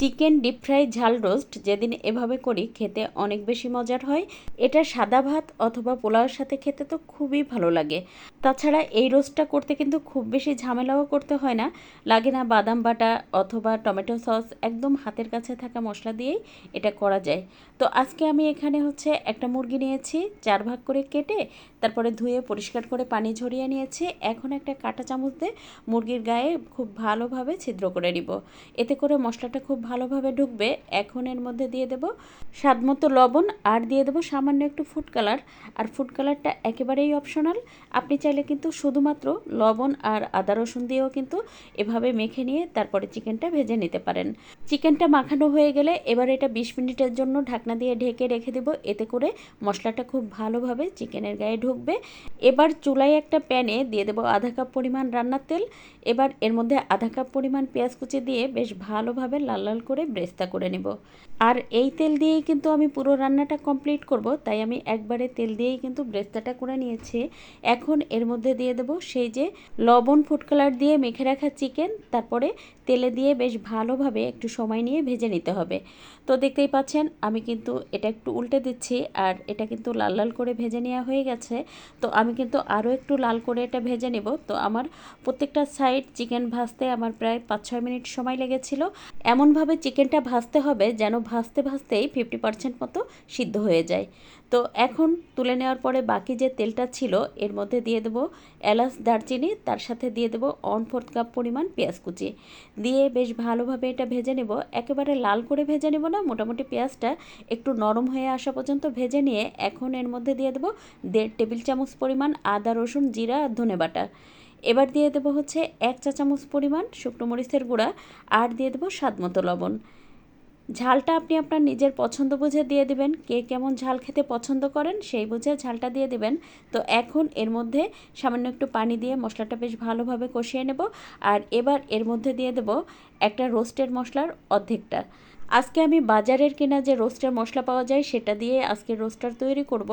Chicken deep fry ঝাল roast যেদিন এভাবে করি খেতে অনেক বেশি মজার হয়। এটা সাদা ভাত অথবা পোলাওয়ের সাথে খেতে তো খুবই ভালো লাগে। তাছাড়া এই রোস্টটা করতে কিন্তু খুব বেশি ঝামেলাও করতে হয় না। লাগে না বাদাম বাটা অথবা টমেটো সস একদম হাতের কাছে থাকা মশলা দিয়েই এটা করা যায়। তো আজকে আমি এখানে হচ্ছে একটা মুরগি নিয়েছি, চার ভাগ করে কেটে তারপরে ধুয়ে পরিষ্কার করে পানি ঝরিয়ে নিয়েছি। এখন একটা কাঁটা চামচ দিয়ে মুরগির গায়ে খুব ভালোভাবে ছিদ্র করে নিব। এতে করে মশলাটা খুব ভালোভাবে ঢুকবে। এখন এর মধ্যে দিয়ে দেব স্বাদ মতো লবণ আর দিয়ে দেবো সামান্য একটু ফুড কালার আর ফুড কালারটা একেবারেই অপশনাল আপনি চাইলে কিন্তু শুধুমাত্র লবণ আর আদা রসুন দিয়েও কিন্তু এভাবে মেখে নিয়ে তারপরে চিকেনটা ভেজে নিতে পারেন। চিকেনটা মাখানো হয়ে গেলে এবার এটা বিশ মিনিটের জন্য ঢাকনা দিয়ে ঢেকে রেখে দেবো। এতে করে মশলাটা খুব ভালোভাবে চিকেনের গায়ে ঢুকবে। এবার চুলায় একটা প্যানে দিয়ে দেবো আধা কাপ পরিমাণ রান্নার তেল। এবার এর মধ্যে আধা কাপ পরিমাণ পেঁয়াজ কুচি দিয়ে বেশ ভালোভাবে লাল লাল করে ব্রেস্তা করে নেব। আর এই তেল দিয়েই কিন্তু আমি পুরো রান্নাটা কমপ্লিট করব, তাই আমি একবারে তেল দিয়েই কিন্তু ব্রেস্তাটা করে নিয়েছি। এখন এর মধ্যে দিয়ে দেব সেই যে লবণ ফুড কালার দিয়ে মেখে রাখা চিকেন, তারপরে তেলে দিয়ে বেশ ভালোভাবে একটু সময় নিয়ে ভেজে নিতে হবে। তো দেখতেই পাচ্ছেন, আমি কিন্তু এটা একটু উল্টে দিচ্ছি, আর এটা কিন্তু লাল লাল করে ভেজে নেওয়া হয়ে গেছে। তো আমি কিন্তু আরও একটু লাল করে এটা ভেজে নেব। তো আমার প্রত্যেকটা সাইড চিকেন ভাজতে আমার প্রায় পাঁচ ছয় মিনিট সময় লেগেছিল। এমনভাবে চিকেনটা ভাজতে হবে যেন ভাজতে ভাজতেই ফিফটি পার্সেন্ট মতো সিদ্ধ হয়ে যায়। তো এখন তুলে নেওয়ার পরে বাকি যে তেলটা ছিল, এর মধ্যে দিয়ে দেবো এলাচ, দারচিনি, তার সাথে দিয়ে দেবো অন ফোর্থ কাপ পরিমাণ পেঁয়াজ কুচি। দিয়ে বেশ ভালোভাবে এটা ভেজে নেব। একেবারে লাল করে ভেজে নেব না, মোটামুটি পেঁয়াজটা একটু নরম হয়ে আসা পর্যন্ত ভেজে নিয়ে এখন এর মধ্যে দিয়ে দেবো দেড় টেবিল চামচ পরিমাণ আদা, রসুন, জিরা আর ধনে বাটা। এবার দিয়ে দেবো হচ্ছে এক চা চামচ পরিমাণ শুকনো মরিচের গুঁড়া, আর দিয়ে দেবো স্বাদ মতো লবণ। ঝালটা আপনি আপনার নিজের পছন্দ বুঝে দিয়ে দিবেন। কে কেমন ঝাল খেতে পছন্দ করেন সেই বুঝে ঝালটা দিয়ে দিবেন। তো এখন এর মধ্যে সামান্য একটু পানি দিয়ে মশলাটা বেশ ভালোভাবে কষিয়ে নেব। আর এবার এর মধ্যে দিয়ে দেব একটা রোস্টেড মশলার অর্ধেকটা। আজকে আমি বাজারের কেনা যে রোস্টার মশলা পাওয়া যায়, সেটা দিয়ে আজকে রোস্টার তৈরি করব।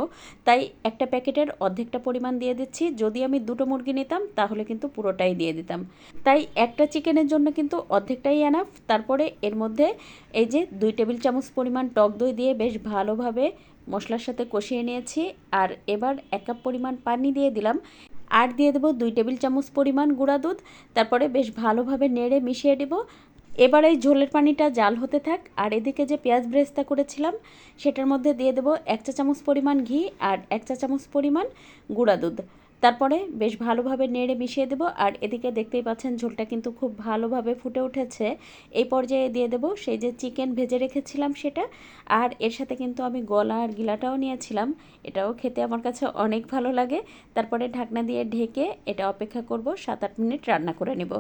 তাই একটা প্যাকেটের অর্ধেকটা পরিমাণ দিয়ে দিচ্ছি। যদি আমি দুটো মুরগি নিতাম, তাহলে কিন্তু পুরোটাই দিয়ে দিতাম। তাই একটা চিকেনের জন্য কিন্তু অর্ধেকটাই এনাফ তারপরে এর মধ্যে এই যে দুই টেবিল চামচ পরিমাণ টক দই দিয়ে বেশ ভালোভাবে মশলার সাথে কষিয়ে নিয়েছি। আর এবার এক কাপ পরিমাণ পানি দিয়ে দিলাম। আর দিয়ে দেবো দুই টেবিল চামচ পরিমাণ গুঁড়া দুধ। তারপরে বেশ ভালোভাবে নেড়ে মিশিয়ে দেব এবার এই ঝোলের পানিটা জাল হতে থাক। আর এদিকে যে পেঁয়াজ ব্রেস্তা করেছিলাম, সেটার মধ্যে দিয়ে দেবো এক চা চামচ পরিমাণ ঘি আর এক চা চামচ পরিমাণ গুঁড়া দুধ। তারপরে বেশ ভালোভাবে নেড়ে মিশিয়ে দেবো। আর এদিকে দেখতেই পাচ্ছেন ঝোলটা কিন্তু খুব ভালোভাবে ফুটে উঠেছে। এই পর্যায়ে দিয়ে দেবো সেই যে চিকেন ভেজে রেখেছিলাম সেটা। আর এর সাথে কিন্তু আমি গলা আর গিলাটাও নিয়েছিলাম। এটাও খেতে আমার কাছে অনেক ভালো লাগে। তারপরে ঢাকনা দিয়ে ঢেকে এটা অপেক্ষা করব, সাত আট মিনিট রান্না করে নেব।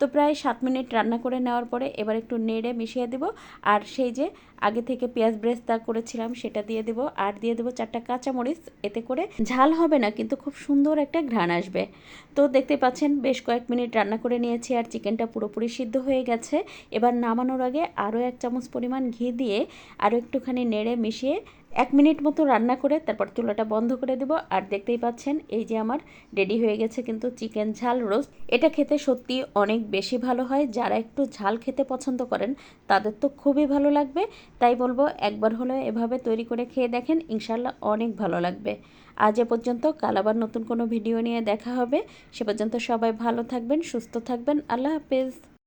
তো প্রায় সাত মিনিট রান্না করে নেওয়ার পরে এবার একটু নেড়ে মিশিয়ে দেব। আর সেই যে আগে থেকে পেঁয়াজ ব্রেস্তা করেছিলাম সেটা দিয়ে দেবো। আর দিয়ে দেবো চারটা কাঁচামরিচ। এতে করে ঝাল হবে না, কিন্তু খুব সুন্দর একটা ঘ্রাণ আসবে। তো দেখতে পাচ্ছেন, বেশ কয়েক মিনিট রান্না করে নিয়েছি আর চিকেনটা পুরোপুরি সিদ্ধ হয়ে গেছে। এবার নামানোর আগে আরও এক চামচ পরিমাণ ঘি দিয়ে আরও একটুখানি নেড়ে মিশিয়ে এক মিনিট মতো রান্না করে তারপর চুলাটা বন্ধ করে দেবো। আর দেখতেই পাচ্ছেন, এই যে আমার রেডি হয়ে গেছে কিন্তু চিকেন ঝাল রোস্ট। এটা খেতে সত্যি অনেক বেশি ভালো হয়। যারা একটু ঝাল খেতে পছন্দ করেন, তাদের তো খুবই ভালো লাগবে। তাই বলব, একবার হলে এভাবে তৈরি করে খেয়ে দেখেন ইনশাল্লাহ অনেক ভালো লাগবে। আজ এ পর্যন্ত, কাল আবার নতুন কোনো ভিডিও নিয়ে দেখা হবে। সে পর্যন্ত সবাই ভালো থাকবেন, সুস্থ থাকবেন। আল্লাহ হাফেজ।